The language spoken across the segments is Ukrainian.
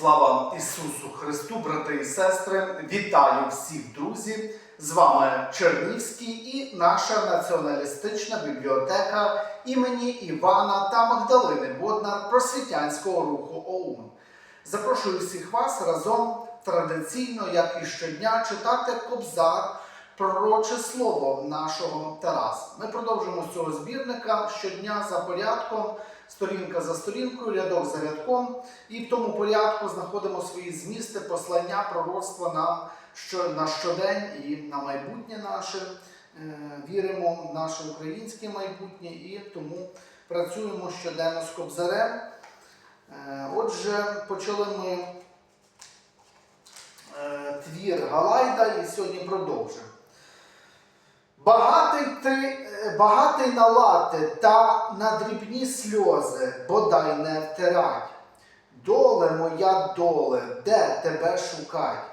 Слава Ісусу Христу, брати і сестри! Вітаю всіх друзі! З вами Чернівський і наша націоналістична бібліотека імені Івана та Магдалини Боднар просвітянського руху ОУН. Запрошую всіх вас разом традиційно, як і щодня, читати Кобзар, пророче слово нашого Тараса. Ми продовжуємо з цього збірника щодня за порядком, сторінка за сторінкою, рядок за рядком, і в тому порядку знаходимо свої змісти, послання, пророцтва нам що, на щодень і на майбутнє наше. Е, Віримо в наше українське майбутнє і тому працюємо щоденно з Кобзарем. Е, Отже, почали ми е, твір Галайда і сьогодні продовжимо. Багатий ти, багатий на лати та на дрібні сльози, бодай не втирать. Доле моя доле, де тебе шукать?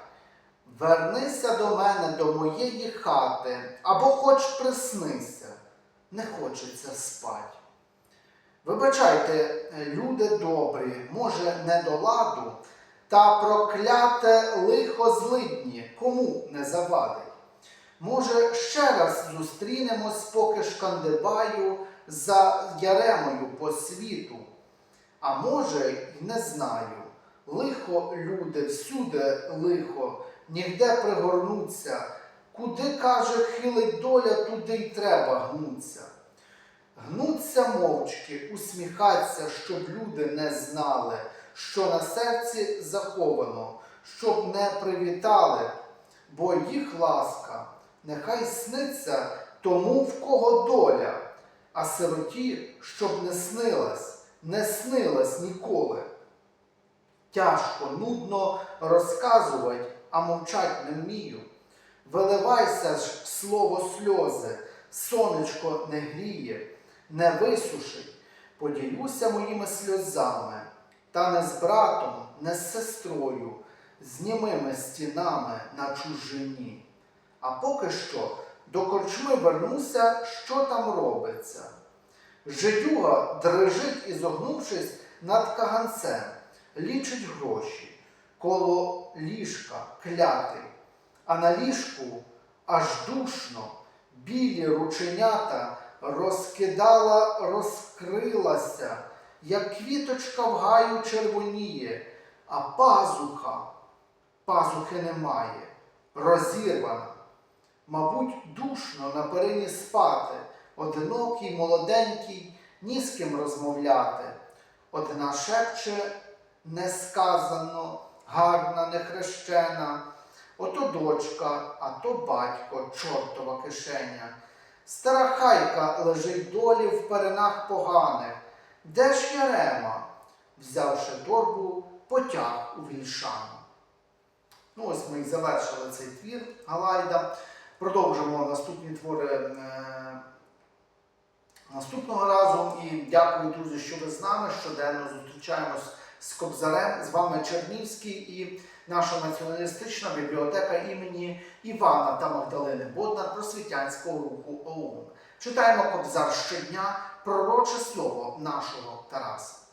Вернися до мене, до моєї хати, або хоч приснися, не хочеться спать. Вибачайте, люди добрі, може, не до ладу, та прокляте лихо злидні, кому не завадить. Може, ще раз зустрінемось, поки шкандибаю за Яремою по світу. А може, й не знаю. Лихо люди, всюди лихо, нігде пригорнуться. Куди, каже, хилить доля, туди й треба гнуться. Гнуться мовчки, усміхаться, щоб люди не знали, що на серці заховано, щоб не привітали, бо їх ласка нехай сниться тому, в кого доля, а сироті, щоб не снилась, не снилась ніколи. Тяжко, нудно розказувати, а мовчать не вмію. Виливайся ж слово сльози, сонечко не гріє, не висушить, поділюся моїми сльозами, та не з братом, не з сестрою, з німими стінами на чужині. А поки що до корчми вернуся, що там робиться. Жидюга дрижить і зогнувшись над каганцем, лічить гроші, коло ліжка клятий, а на ліжку аж душно, білі рученята розкидала, розкрилася, як квіточка в гаю червоніє, а пазуха, пазухи немає, розірвана. Мабуть, душно на перині спати, одинокий, молоденький, ні з ким розмовляти. Одна шепче несказано, гарна, нехрещена, ото дочка, а то батько, чортова кишеня. Стара хайка лежить долі в перинах поганих. Де ж Ярема? Взявши торбу, потяг у вільшану. Ну, ось ми і завершили цей твір Галайда. Продовжимо наступні твори е, наступного разу. І дякую, друзі, що ви з нами. Щоденно зустрічаємось з Кобзарем. З вами Чернівський і наша націоналістична бібліотека імені Івана та Магдалини Боднар просвітянського руху ОУН. Читаємо Кобзар щодня, пророче слово нашого Тараса.